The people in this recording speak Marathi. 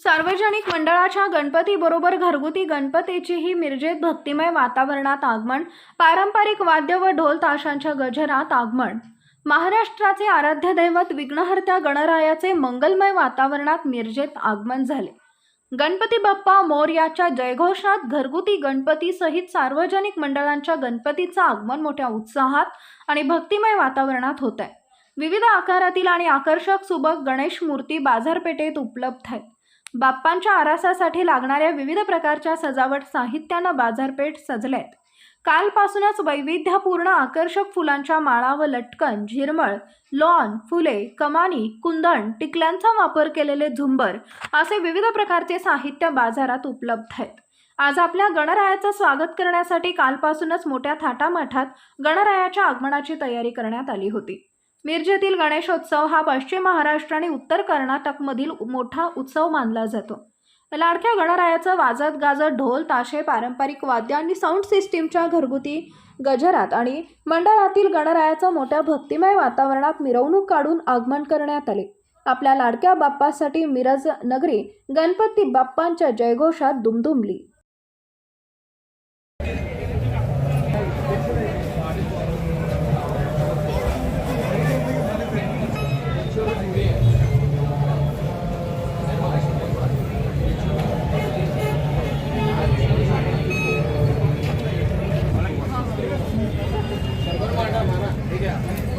सार्वजनिक मंडळाच्या गणपतीबरोबर घरगुती गणपतीचीही मिरजेत भक्तिमय वातावरणात आगमन पारंपरिक वाद्य व ढोल ताशांच्या गजरात आगमन. महाराष्ट्राचे आराध्य दैवत विघ्नहर्त्या गणरायाचे मंगलमय वातावरणात मिरजेत आगमन झाले. गणपती बाप्पा मोर्याच्या जयघोषात घरगुती गणपती सहित सार्वजनिक मंडळांच्या गणपतीचं आगमन मोठ्या उत्साहात आणि भक्तिमय वातावरणात होत आहे विविध आकारातील आणि आकर्षक सुबक गणेश मूर्ती बाजारपेठेत उपलब्ध आहेत. बाप्पांच्या आरासासाठी लागणाऱ्या विविध प्रकारच्या सजावट साहित्यानं बाजारपेठ सजलेत. कालपासूनच वैविध्यपूर्ण आकर्षक फुलांच्या माळा व लटकन झिरमळ लॉन फुले कमानी कुंदण टिकल्यांचा वापर केलेले झुंबर असे विविध प्रकारचे साहित्य बाजारात उपलब्ध आहेत. आज आपल्या गणरायाचं स्वागत करण्यासाठी कालपासूनच मोठ्या थाटामाठात गणरायाच्या आगमनाची तयारी करण्यात आली होती. मिरजेतील गणेशोत्सव हा पश्चिम महाराष्ट्र आणि उत्तर कर्नाटकमधील मोठा उत्सव मानला जातो. लाडक्या गणरायाचं वाजत गाजत ढोल ताशे पारंपरिक वाद्य आणि साऊंड सिस्टीमच्या घरगुती गजरात आणि मंडळातील गणरायाचं मोठ्या भक्तिमय वातावरणात मिरवणूक काढून आगमन करण्यात आले. आपल्या लाडक्या बाप्पासाठी मिरज नगरी गणपती बाप्पांच्या जयघोषात दुमदुमली. Gracias.